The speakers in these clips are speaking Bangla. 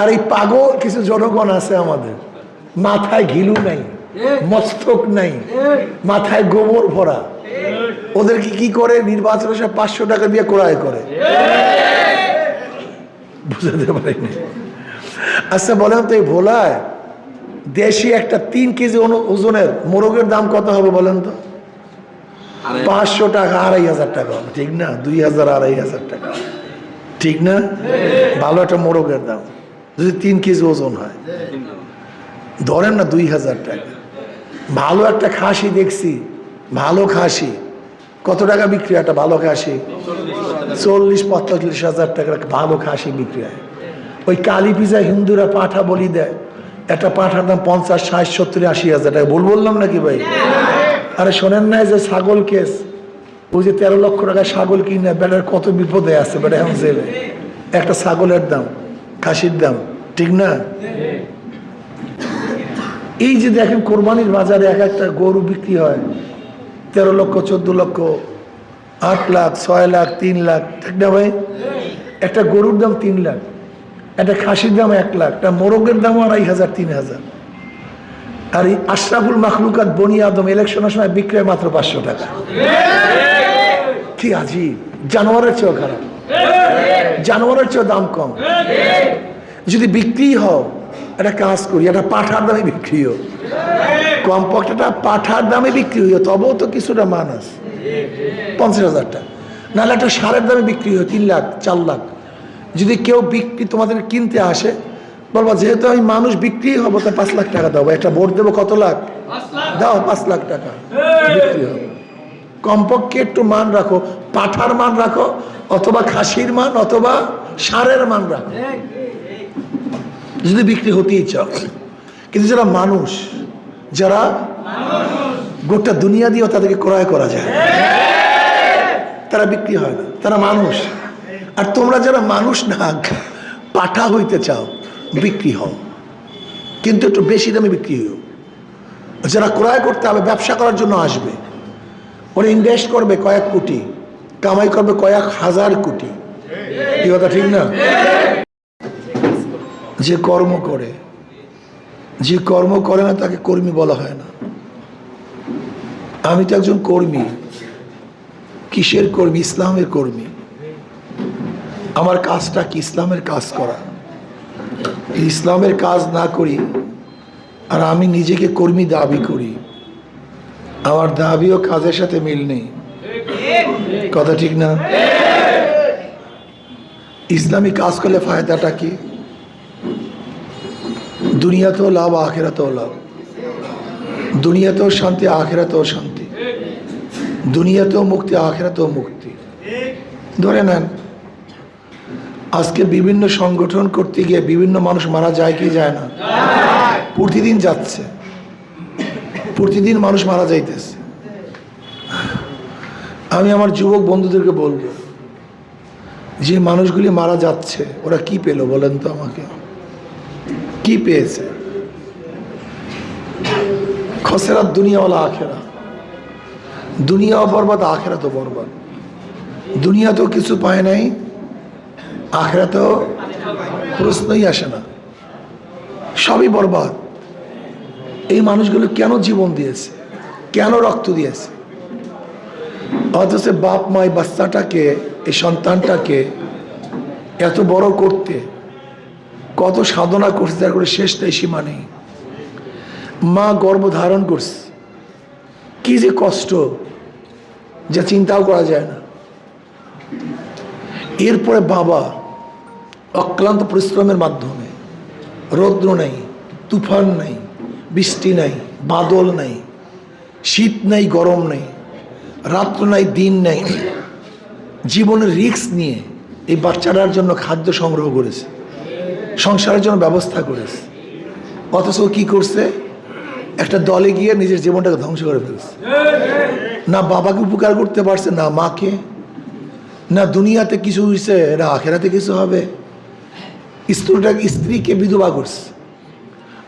আর এই পাগল কিছু জনগণ আছে আমাদের। মাথায় ঘিলু নাই মস্তক নাই মাথায় গোবর ভরা। ওদেরকে কি করে? নির্বাচন সব পাঁচশো টাকা দিয়ে ক্রয় করে। বুঝাতে পারিনি। আচ্ছা বলেন তো এই ভোলায় দেশি একটা তিন কেজি ওজনের মোরগের দাম কত হবে বলেন তো? পাঁচশো টাকা আড়াই হাজার টাকা ঠিক না? দুই হাজার আড়াই হাজার টাকা। ঠিক না? ভালো একটা মোরগের দাম। যদি তিন কেজি ওজন হয়। ধরেন না দুই হাজার টাকা। ভালো একটা খাসি দেখছি, ভালো খাসি। কত টাকা বিক্রি হয় একটা ভালো খাসি? চল্লিশ, পঁয়তাল্লিশ হাজার টাকার ভালো খাসি বিক্রি হয়। ওই কালী পিজা হিন্দুরা পাঠা বলি দেয়, একটা পাঠার দাম পঞ্চাশ, ষাট, সত্তর, আশি হাজার টাকা। ভুল বললাম নাকি ভাই? আরে শোনেন না যে ছাগল কেস। ওই যে তেরো লক্ষ টাকা ছাগল কিনে, বেটার কত বিপদে আছে বেটা জেলে। একটা ছাগলের দাম। খাসির দাম, ঠিক না? এই যে দেখেন কোরবানির বাজারে এক একটা গরু বিক্রি হয়, তেরো লক্ষ, চোদ্দ লক্ষ, আট লাখ, ছয় লাখ, তিন লাখ, ঠিক না ভাই? একটা গরুর দাম তিন লাখ, একটা খাসির দাম এক লাখ, একটা মোরগের দাম আড়াই হাজার, তিন হাজার। আর এই আশরাফুল মাখলুকাত বনি আদম ইলেকশনের সময় বিক্রি হয় মাত্র পাঁচশো টাকা। কি আজীব, জানোয়ারের চেয়েও খারাপ। জানোয়ারের চেয়েও দাম কম। যদি বিক্রি হও একটা কাজ করি একটা পাঠার দামে বিক্রি হোক কমপক্ষে একটা পাঠার দামে বিক্রি হইও তবেও তো কিছুটা মান আছে। পঞ্চাশ হাজার টাকা। নাহলে একটা সারের দামে বিক্রি হয় তিন লাখ চার লাখ। যদি কেউ বিক্রি তোমাদের কিনতে আসে বলব যেহেতু আমি মানুষ বিক্রি হব তা পাঁচ লাখ টাকা দেবো একটা বোর্ড দেবো কত লাখ? দাও পাঁচ লাখ টাকা। বিক্রি হবে কমপক্ষে একটু মান রাখো। পাঠার মান রাখো, অথবা খাসির মান, অথবা সারের মান রাখো। যদি বিক্রি হতেই চাও। কিন্তু যারা মানুষ, যারা গোটা দুনিয়া দিয়েও তাদেরকে ক্রয় করা যায়, তারা বিক্রি হয় না, তারা মানুষ। আর তোমরা যারা মানুষ না পাঠা হইতে চাও, বিক্রি হও। কিন্তু একটু বেশি দামে বিক্রি হও যারা ক্রয় করতে হবে, ব্যবসা করার জন্য আসবে। ওরা ইনভেস্ট করবে কয়েক কোটি, কামাই করবে কয়েক হাজার কোটি। কি কথা, ঠিক না? যে কর্ম করে, যে কর্ম করে না, তাকে কর্মী বলা হয় না। আমি তো একজন কর্মী। কিসের কর্মী? ইসলামের কর্মী। আমার কাজটা কি? ইসলামের কাজ করা। ইসলামের কাজ না করি, আর আমি নিজেকে কর্মী দাবি করি। আমার দাবি ও কাজের সাথে মিল নেই। কথা ঠিক না? ইসলামী কাজ করলে ফায়দাটা কি? দুনিয়াতেও লাভ, আখেরাতেও লাভ। দুনিয়াতেও শান্তি, আখেরাতেও শান্তি। দুনিয়াতেও মুক্তি, আখেরাতেও মুক্তি। ধরে নেন, আজকে বিভিন্ন সংগঠন করতে গিয়ে বিভিন্ন মানুষ মারা যায় কি যায় না? প্রতিদিন যাচ্ছে। প্রতিদিন মানুষ মারা যাইতেছে। আমি আমার যুবক বন্ধুদেরকে বলব, যে মানুষগুলি মারা যাচ্ছে, ওরা কি পেল বলেন তো আমাকে? কি পেয়েছে? খসেরাত দুনিয়াওয়ালা আখেরা। দুনিয়াও বরবাদ, আখেরা তো বরবাদ। দুনিয়া তো কিছু পায় নাই, আখেরা তো প্রশ্নই আসে না। সবই বরবাদ। এই মানুষগুলো কেন জীবন দিয়েছে? কেন রক্ত দিয়েছে? অথচ বাপ, মাই, বাচ্চাটাকে, এই সন্তানটাকে এত বড় করতে, কত সাধনা করছে, যার করে শেষ নেই, সীমা নেই। মা গর্ভ ধারণ করছে। কি যে কষ্ট, যা চিন্তাও করা যায় না। এরপরে বাবা অক্লান্ত পরিশ্রমের মাধ্যমে, রৌদ্র নেই, তুফান নেই বৃষ্টি নাই, বাদল নাই, শীত নাই, গরম নাই, রাত্র নাই, দিন নাই। জীবনের রিস্ক নিয়ে এই বাচ্চাটার জন্য খাদ্য সংগ্রহ করেছে, সংসারের জন্য ব্যবস্থা করেছে। অথচ কি করছে? একটা দলে গিয়ে নিজের জীবনটাকে ধ্বংস করে ফেলছে। না বাবাকে উপকার করতে পারছে, না মাকে, না দুনিয়াতে কিছু হয়েছে না আখেরাতে কিছু হবে। স্ত্রীটাকে স্ত্রীকে বিধবা করছে।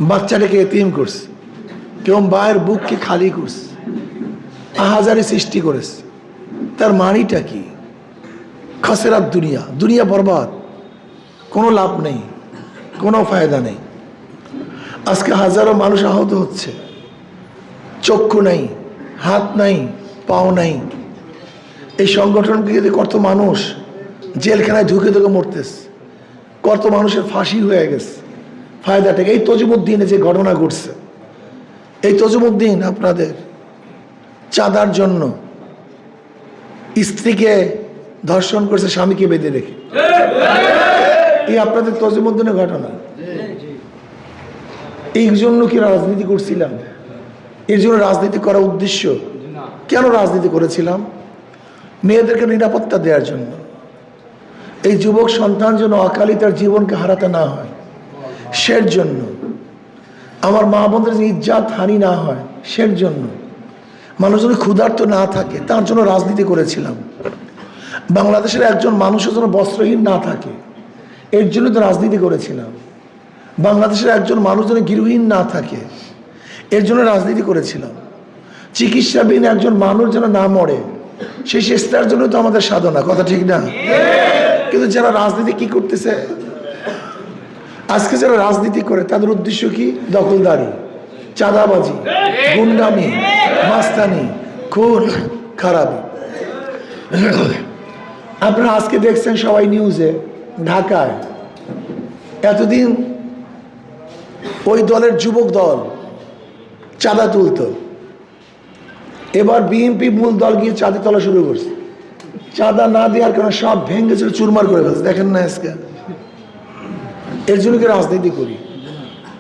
বাচ্চাটাকে এতিম করছে। কেউ মায়ের বুককে খালি করছে। আহাজারে সৃষ্টি করেছে। তার মানিটা কি? খাসেরাত দুনিয়া। দুনিয়া বরবাদ। কোনো লাভ নেই। কোনো ফায়দা নেই। আজকে হাজারো মানুষ আহত হচ্ছে। চক্ষু নাই, হাত নাই, পাও নাই। এই সংগঠনকে যদি কত মানুষ জেলখানায় ঢুকে ঢুকে মরতেছে কত মানুষের ফাঁসি হয়ে গেছে। ফায়দাটাকে এই তজিমুদ্দিনে যে ঘটনা ঘটছে, এই তজিমুদ্দিন আপনাদের চাঁদার জন্য স্ত্রীকে ধর্ষণ করছে, স্বামীকে বেঁধে রেখে। এই আপনাদের তজিমুদ্দিনের ঘটনা। এই জন্য কি রাজনীতি করছিলাম? এর জন্য রাজনীতি করার উদ্দেশ্য? কেন রাজনীতি করেছিলাম? মেয়েদেরকে নিরাপত্তা দেওয়ার জন্য। এই যুবক সন্তান যেন অকালি তার জীবনকে হারাতে না হয়। সের জন্য। আমার মা বোনদের ইজ্জাত হানি না হয়, সের জন্য। মানুষ যদি ক্ষুধার্ত না থাকে, তার জন্য রাজনীতি করেছিলাম। বাংলাদেশের একজন মানুষের যেন বস্ত্রহীন না থাকে, এর জন্য তো রাজনীতি করেছিলাম। বাংলাদেশের একজন মানুষ যেন গৃহহীন না থাকে, এর জন্য রাজনীতি করেছিলাম। চিকিৎসাবিহীন একজন মানুষ যেন না মরে, সেই চেষ্টার জন্য তো আমাদের সাধনা, কথা ঠিক না? কিন্তু যারা রাজনীতি কি করতেছে? আজকে যারা রাজনীতি করে, তাদের উদ্দেশ্য কি? দখলদারি, চাঁদাবাজি, গুন্ডামি, মাস্তানি, খুন, খারাপি। আপনারা আজকে দেখছেন সবাই নিউজে, ঢাকায়। এতদিন ওই দলের যুবক দল চাঁদা তুলত। এবার বিএনপি মূল দল গিয়ে চাঁদা তোলা শুরু করছে। চাঁদা না দেওয়ার কারণে সব ভেঙে চুরে চুরমার করে ফেলছে। দেখেন না আজকে। এর জন্য কি রাজনীতি করি?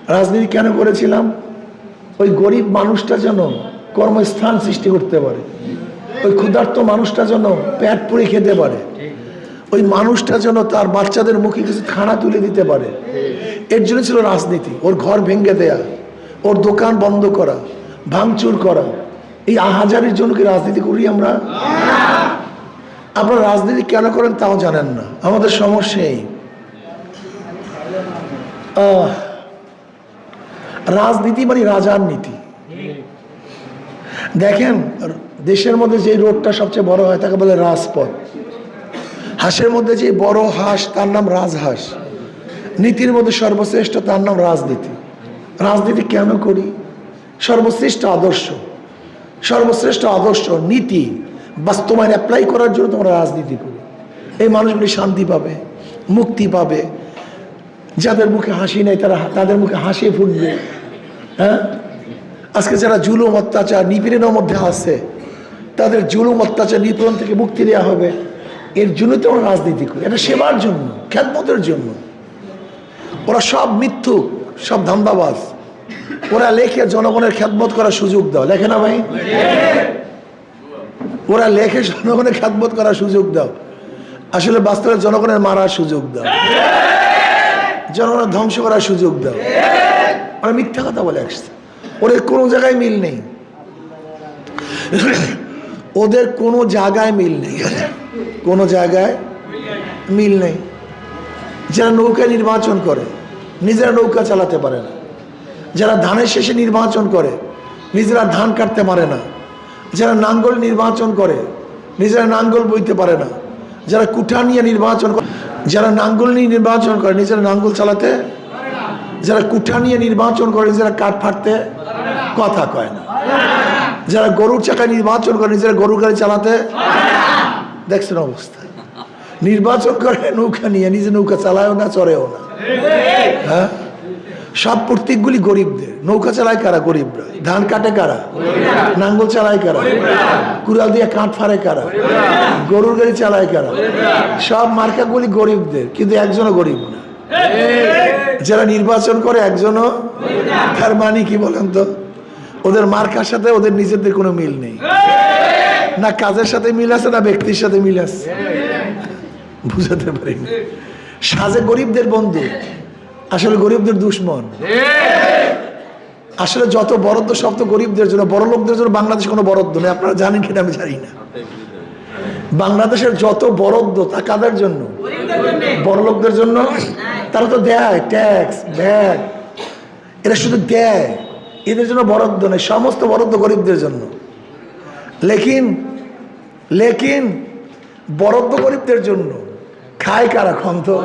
রাজনীতি কেন করেছিলাম? ওই গরিব মানুষটা যেন কর্মস্থান সৃষ্টি করতে পারে ওই ক্ষুধার্ত মানুষটা যেন প্যাট পুড়ে খেতে পারে ওই মানুষটা যেন তার বাচ্চাদের মুখে কিছু খানা তুলে দিতে পারে। এর জন্য ছিল রাজনীতি ওর ঘর ভেঙে দেয়া ওর দোকান বন্ধ করা ভাঙচুর করা। এই আহাজারির জন্য কি রাজনীতি করি আমরা? আপনারা রাজনীতি কেন করেন তাও জানেন না আমাদের সমস্যা এই। রাজনীতি মানে রাজার নীতি। দেখেন, দেশের মধ্যে যে রোডটা সবচেয়ে বড় হয়, তাকে বলে রাজপথ। হাঁসের মধ্যে যে বড় হাঁস, তার নাম রাজহাঁস। নীতির মধ্যে সর্বশ্রেষ্ঠ, তার নাম রাজনীতি। রাজনীতি কেন করি? সর্বশ্রেষ্ঠ আদর্শ। সর্বশ্রেষ্ঠ আদর্শ, নীতি বাস্তবায়ন অ্যাপ্লাই করার জন্য তোমরা রাজনীতি করি। এই মানুষগুলি শান্তি পাবে, মুক্তি পাবে। যাদের মুখে হাসি নেই তারা তাদের মুখে হাসি ফুটবে। হ্যাঁ? আজকে যারা জুলুম, অত্যাচার, নিপীড়নের মধ্যে আছে, তাদের জুলুম, অত্যাচার, নিপীড়ন থেকে মুক্তি দেওয়া হবে। এর জন্য তো আমরা রাজনীতি করি। এটা সেবার জন্য খ্যাতমতের জন্য। ওরা সব মিথ্যুক, সব ধান্দাবাজ। ওরা লেখে জনগণের খ্যাতমত করার সুযোগ দাও। লেখে না ভাই? ওরা লেখে জনগণের খ্যাতমত করার সুযোগ দাও। আসলে বাস্তবে জনগণের মারার সুযোগ দাও। জনগণের ধ্বংস করার সুযোগ দাও। ওরা মিথ্যা কথা বলে আসছে। ওদের কোনো জায়গায় মিল নেই। ওদের কোনো জায়গায় মিল নেই। কোনো জায়গায় মিল নেই। যারা নৌকা নির্বাচন করে, নিজেরা নৌকা চালাতে পারে না। যারা ধানের শেষে নির্বাচন করে, নিজেরা ধান কাটতে পারে না। যারা নাঙ্গল নির্বাচন করে, নিজেরা নাঙ্গল বইতে পারে না। যারা কুঠা নিয়ে নির্বাচন করে যারা নাঙ্গল নিয়ে নির্বাচন করে, নিজেরা নাঙ্গল চালাতে যারা কুঠা নিয়ে নির্বাচন করে, নিজেরা কাঠ ফাটতে কথা কয় না। যারা গরুর চাকায় নির্বাচন করে, নিজেরা গরুর গাড়ি চালাতে দেখছেন অবস্থা। নির্বাচন করে নৌকা নিয়ে, নিজে নৌকা চালায়ও না, চড়েও না। হ্যাঁ? সব প্রত্যেকগুলি গরিবদের। নৌকা চালায় কারা? গরিবরা। ধান কাটে কারা? নাঙ্গল চালায় কারা? কুড়াল দিয়ে কাঠ ফাড়ে কারা? গরুর গাড়ি চালায় কারা? সব মার্কাগুলি গরিবদের কিন্তু একজনও গরিব না। যারা নির্বাচন করে একজনও তার মানে কি বলেন তো? ওদের মার্কার সাথে ওদের নিজেদের কোনো মিল নেই। না কাজের সাথে মিল আছে না ব্যক্তির সাথে মিল আছে। বুঝাতে পারিনি। সাজে গরিবদের বন্ধু। আসলে গরিবদের দুশ্মন। আসলে যত বরাদ্দ সব তো গরিবদের জন্য, বড় লোকদের জন্য বাংলাদেশ কোনো বরাদ্দ নেই। আপনারা জানেন কিনা আমি জানি না। বাংলাদেশের যত বরাদ্দ তা কাদের জন্য? বড় লোকদের জন্য? তারা তো দেয় ট্যাক্স ব্যাগ এরা শুধু দেয়। এদের জন্য বরাদ্দ নেই, সমস্ত বরাদ্দ গরিবদের জন্য। লেকিন লেকিন, বরাদ্দ গরিবদের জন্য। খায় কারা খন তো?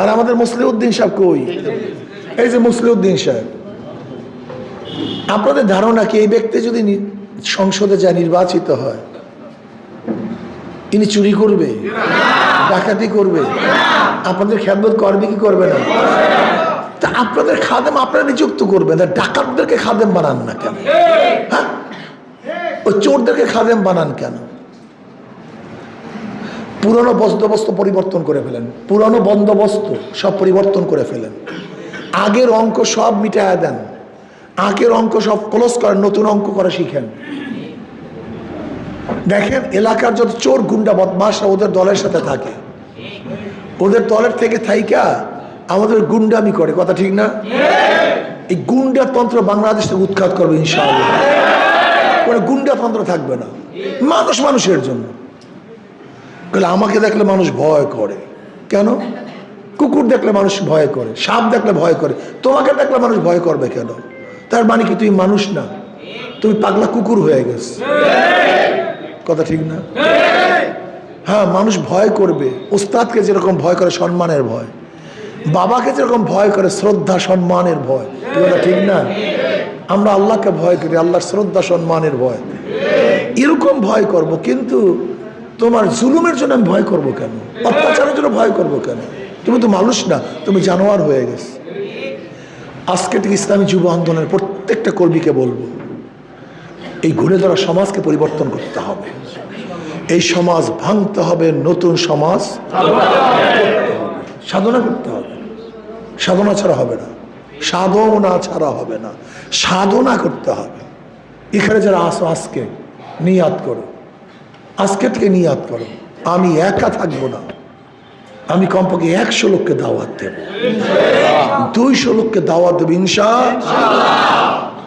আর আমাদের মুসলিউদ্দিন সাহেব কই? এই যে মুসলিউদ্দিন সাহেব। আপনাদের ধারণা কি এই ব্যক্তি যদি সংসদে যায়, নির্বাচিত হয় তিনি চুরি করবে? ডাকাতি করবে? আপনাদের খেদমত করবে কি করবে না? তা আপনাদের খাদেম আপনারা নিযুক্ত করবেন। তা ডাকাতদেরকে খাদেম বানান না কেন? হ্যাঁ? ওই চোরদেরকে খাদেম বানান কেন? পুরনো বন্দোবস্ত পরিবর্তন করে ফেলেন। পুরনো বন্দোবস্ত সব পরিবর্তন করে ফেলেন। আগের অঙ্ক সব মিটায় দেন। আগের অঙ্ক সব ক্লোজ করেন, নতুন অঙ্ক করা শিখেন। দেখেন, এলাকার যত চোর গুন্ডা বদমাসরা ওদের দলের সাথে থাকে। ওদের দলের থেকে থাইকা আমাদের গুন্ডামি করে, কথা ঠিক না? এই গুন্ডাতন্ত্র বাংলাদেশ থেকে উৎখাত করবে ইনশাআল্লাহ। কোনো গুন্ডাতন্ত্র থাকবে না। মানুষ মানুষের জন্য। বলে আমাকে দেখলে মানুষ ভয় করে। কেন? কুকুর দেখলে মানুষ ভয় করে, সাপ দেখলে ভয় করে, তোমাকে দেখলে মানুষ ভয় করবে কেন? তার মানে কি তুই মানুষ না? তুমি পাগলা কুকুর হয়ে গেছে। কথা ঠিক না? হ্যাঁ মানুষ ভয় করবে। ওস্তাদকে যেরকম ভয় করে, সম্মানের ভয়। বাবাকে যেরকম ভয় করে, শ্রদ্ধা, সম্মানের ভয়। কথা ঠিক না? আমরা আল্লাহকে ভয় করি, আল্লাহর শ্রদ্ধা, সম্মানের ভয়। এরকম ভয় করব, কিন্তু তোমার জুলুমের জন্য আমি ভয় করব কেন? অত্যাচারের জন্য ভয় করব কেন? তুমি তো মানুষ না, তুমি জানোয়ার হয়ে গেছে। আজকে থেকে ইসলামী যুব আন্দোলনের প্রত্যেকটা কর্মীকে বলব, এই ঘুরে ধরা সমাজকে পরিবর্তন করতে হবে। এই সমাজ ভাঙতে হবে, নতুন সমাজ। সাধনা করতে হবে। সাধনা ছাড়া হবে না, সাধনা ছাড়া হবে না, সাধনা করতে হবে। এখানে যারা আসো আজকে নিয়াত করো। আজকে থেকে নিয়াত করো। আমি একা থাকব না। আমি কমপক্ষে একশো লোককে দাওয়াত দেব। দুইশো লোককে দাওয়াত দেব ইনশা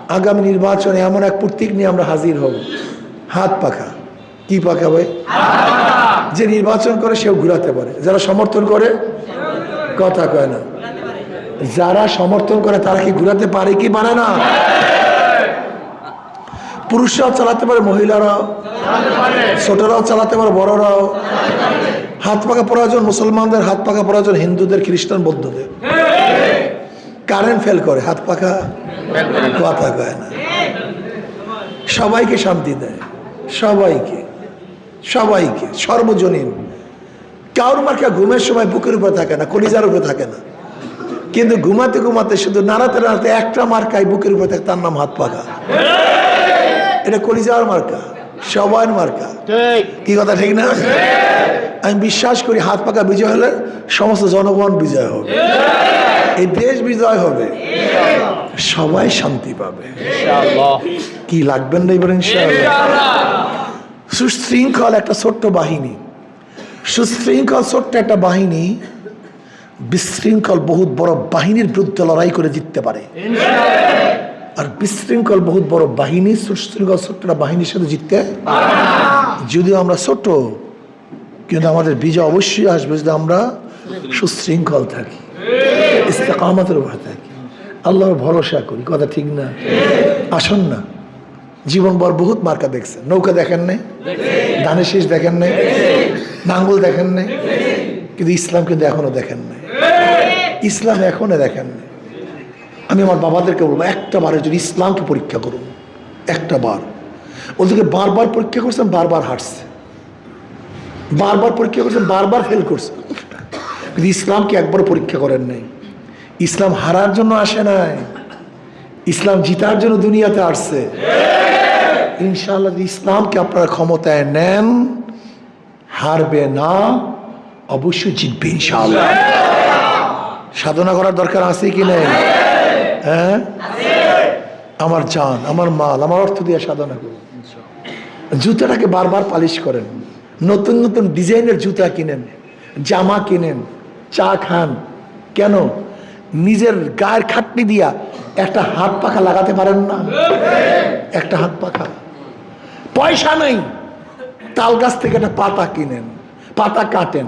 আগামী নির্বাচনে এমন এক প্রতীক নিয়ে আমরা হাজির হব। হাত পাখা। কি পাখা ভাই? যে নির্বাচন করে সেও ঘুরাতে পারে। যারা সমর্থন করে, কথা কয় না। যারা সমর্থন করে, তারা কি ঘুরাতে পারে কি পারে না? পুরুষরাও চালাতে পারে, মহিলারাও। ছোটরাও চালাতে পারে, বড়রাও। হাত পাকা প্রয়োজন, মুসলমানদের হাত পাকা প্রয়োজন, হিন্দুদের, খ্রিস্টান, বৌদ্ধদের। কারেন্ট ফেল করে, হাত পাকা কথা কয় না। সবাইকে শান্তি দেয়, সবাইকে সবাইকে, সর্বজনীন। কাউর মার্কা ঘুমের সময় বুকের উপরে থাকে না, কলিজার উপরে থাকে না। কিন্তু ঘুমাতে ঘুমাতে শুধু নাড়াতে নাড়াতে একটা মার্কায় বুকের উপরে থাকে, তার নাম হাত পাকা। এটা কলিজার মার্কা। সবার মার্কা। কি কথা ঠিক না? আমি বিশ্বাস করি হাত পাকা বিজয় হলে সমস্ত জনগণ বিজয় হবে। এই দেশ বিজয় হবে। সবাই শান্তি পাবে। কি লাগবেন না এবার সুশৃঙ্খল একটা ছোট্ট বাহিনী। সুশৃঙ্খল ছোট্ট একটা বাহিনী বিশৃঙ্খল বহুত বড় বাহিনীর বিরুদ্ধে লড়াই করে জিততে পারে। আর বিশৃঙ্খল বহুত বড় বাহিনী, সুশৃঙ্খল ছোট্ট বাহিনীর সাথে জিততে। যদিও আমরা ছোট, কিন্তু আমাদের বিজয় অবশ্যই আসবে যদি আমরা সুশৃঙ্খল থাকি, ইস্তেকামতের উপরে থাকি। আল্লাহর ভরসা করি, কথা ঠিক না? আসুন না। জীবনভর বহুত মার্কা দেখছেন। নৌকা দেখেন নাই? ধানের শীষ দেখেন নাই? নাঙ্গল দেখেন নাই? কিন্তু ইসলাম কিন্তু এখনও দেখেন নাই। ইসলাম এখনও দেখেন নাই। আমি আমার বাবাদেরকে বলব, একটা বারের জন্য ইসলামকে পরীক্ষা করুন একটা বার। ওদেরকে বারবার পরীক্ষা করছেন, বারবার হাঁটছে বারবার পরীক্ষা করছেন, বারবার ফেল করছে। কিন্তু ইসলামকে একবার পরীক্ষা করেন নাই। ইসলাম হারার জন্য আসে নাই। ইসলাম জিতার জন্য দুনিয়াতে আসছে। ইনশাআল্লাহ ইসলামকে আপনারা ক্ষমতায় নেন, হারবে না, অবশ্যই জিতবে ইনশাআল্লাহ। সাধনা করার দরকার আছে কি নেই? হ্যাঁ? আমার জান, আমার মাল, আমার অর্থ দিয়ে সাধনা করুন জুতাটাকে বারবার পালিশ করেন। নতুন নতুন ডিজাইনের জুতা কিনেন, জামা কিনেন, চা খান। কেন? নিজের গায়ের খাটনি দিয়া একটা হাত পাখা লাগাতে পারেন না? একটা হাত পাখা। পয়সা নাই। তাল গাছ থেকে একটা পাতা কিনেন, পাতা কাটেন।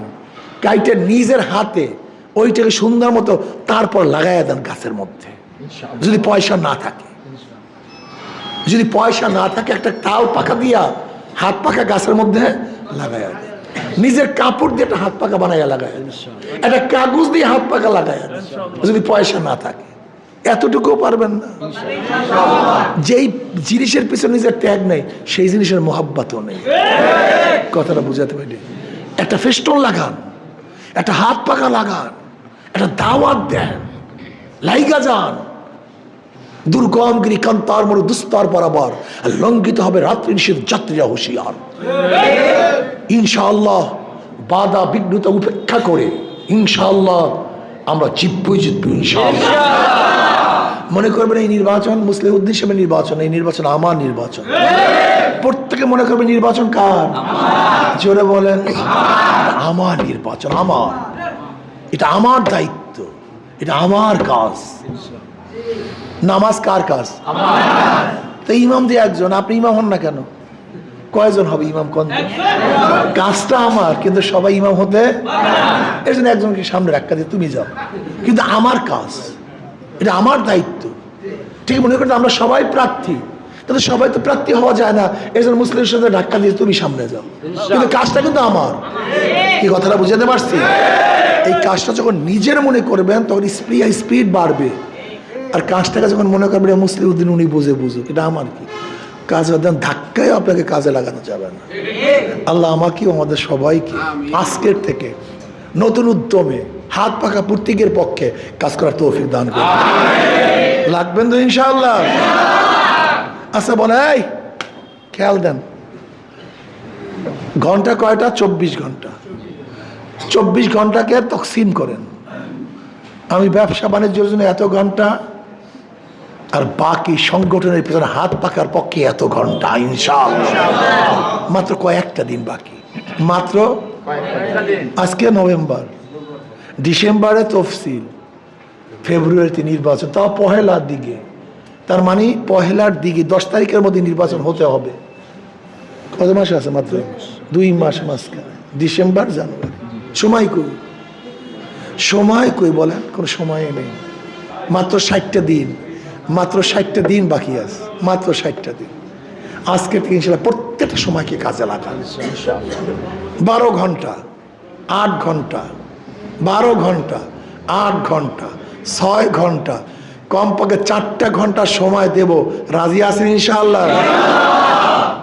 কাইটে নিজের হাতে ওইটাকে সুন্দর মতো তারপর লাগাইয়া দেন গাছের মধ্যে। যদি পয়সা না থাকে যদি পয়সা না থাকে একটা তাল পাখা দিয়া হাত পাখা গাছের মধ্যে লাগাইয়া দেন নিজের কাপড় দিয়ে একটা হাত পাকা বানাইয়া লাগায় একটা কাগজ দিয়ে হাত পাকা লাগায় যদি পয়সা না থাকে এতটুকুও পারবেন না। যেই জিনিসের পিছনে নিজের ত্যাগ নেই সেই জিনিসের মোহাব্বতও নেই। কথাটা বুঝাতে পারি? একটা ফেস্টন লাগান একটা হাত পাকা লাগান একটা দাওয়াত দেন লাইগা যান দুর্গম গিরি কান্তার মরু দুস্তর বরাবর লঙ্ঘিত হবে রাত্রি নিষেধ যাত্রীরা হুঁশিয়ার। ইনশাআল্লাহ বাধা বিঘ্নতা উপেক্ষা করে ইনশাআল্লাহ আমরা জিতবই জিতবো ইনশাআল্লাহ। মনে করবেন এই নির্বাচন মুসলিম উদ্দেশ্যে নির্বাচন এই নির্বাচন আমার নির্বাচন। প্রত্যেকে মনে করবে নির্বাচন কার? জোরে বলেন। আমার নির্বাচন আমার। এটা আমার দায়িত্ব এটা আমার কাজ। নামাজ কার কাজ? তো ইমাম দিয়ে একজন, আপনি ইমাম হন না কেন? কয়জন হবে ইমাম কোন কাজটা আমার, কিন্তু সবাই ইমাম হতে এই জন্য একজনকে সামনে রাখা দিয়ে তুমি যাও। কিন্তু আমার কাজ, এটা আমার দায়িত্ব। ঠিক মনে করেন আমরা সবাই প্রার্থী। কিন্তু সবাই তো প্রার্থী হওয়া যায় না। এই জন্য মুসলিমের সাথে ধাক্কা দিয়ে তুমি সামনে যাও। কিন্তু কাজটা কিন্তু আমার। কি কথাটা বুঝাতে পারছি? এই কাজটা যখন নিজের মনে করবেন, তখন স্পিড স্পিড বাড়বে। আর কাজটাকে যখন মনে করবেন এটা মুসলিম উদ্দিন উনি বুঝে বুঝুক। এটা আমার কি? কাজ ধাক্কায় আপনাকে কাজে লাগানো যাবে না। আল্লাহ আমাকেও আমাদের সবাইকে আজকের থেকে নতুন উদ্যমে হাত পাকা প্রত্যেকের পক্ষে কাজ করার তৌফিক দান করুন। লাগবেন তো ইনশাআল্লাহ। আচ্ছা বলে এই খেয়াল দেন। ঘণ্টা কয়টা? চব্বিশ ঘণ্টা। চব্বিশ ঘন্টাকে তকসিম করেন। আমি ব্যবসা বাণিজ্যের জন্য এত ঘণ্টা আর বাকি সংগঠনের পেছনে হাত পাকার পক্ষে এত ঘণ্টা ইনশাল মাত্র কয়েকটা দিন বাকি। মাত্র আজকে নভেম্বর ডিসেম্বরে তফসিল ফেব্রুয়ারিতে নির্বাচন তাও পহেলার দিকে। তার মানে পহেলার দিকে দশ তারিখের মধ্যে নির্বাচন হতে হবে। কত মাস আছে মাত্র? দুই মাস মাঝখানে। December January. সময় কই? সময় কই বলেন? কোনো সময় নেই। মাত্র ষাটটা দিন। মাত্র ষাটটা দিন বাকি আছে। মাত্র ষাটটা দিন। আজকের থেকে ইনশাল্লাহ প্রত্যেকটা সময়কে কাজে লাগান? বারো ঘণ্টা আট ঘণ্টা বারো ঘণ্টা আট ঘণ্টা ছয় ঘণ্টা কমপক্ষে চারটা ঘণ্টা সময় দেব। রাজি আছেন ইনশাআল্লাহ?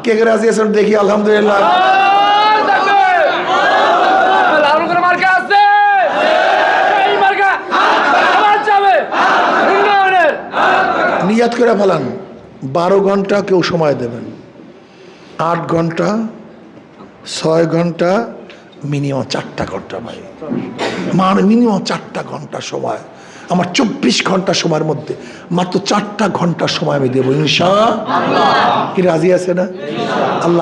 কে কে রাজি আছেন দেখি আলহামদুলিল্লাহ লালন করে মার্কা আছে এই মার্কা আবার যাবে উন্নয়নের নিয়াত করে ফেলান, বারো ঘণ্টা কেউ সময় দেবেন। আট ঘণ্টা, ছয় ঘণ্টা, মিনিমাম চারটা ঘণ্টা ভাই। মান মিনিমাম চারটা ঘণ্টা সময়। আমার চব্বিশ ঘণ্টা সময়ের মধ্যে মাত্র চারটা ঘণ্টা সময় আমি দেবো, ইনশা কি রাজি আছে না? আল্লাহ।